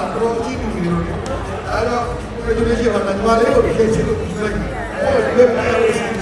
ဆိုတော့အကြည့်လူတွေလို့အဲ့တော့ဒီလိုကြီးဟောတာညီမလေးကိုဖြည့်ချင်လို့ပြောလိုက်တယ်အဲ့တော့ဒီလို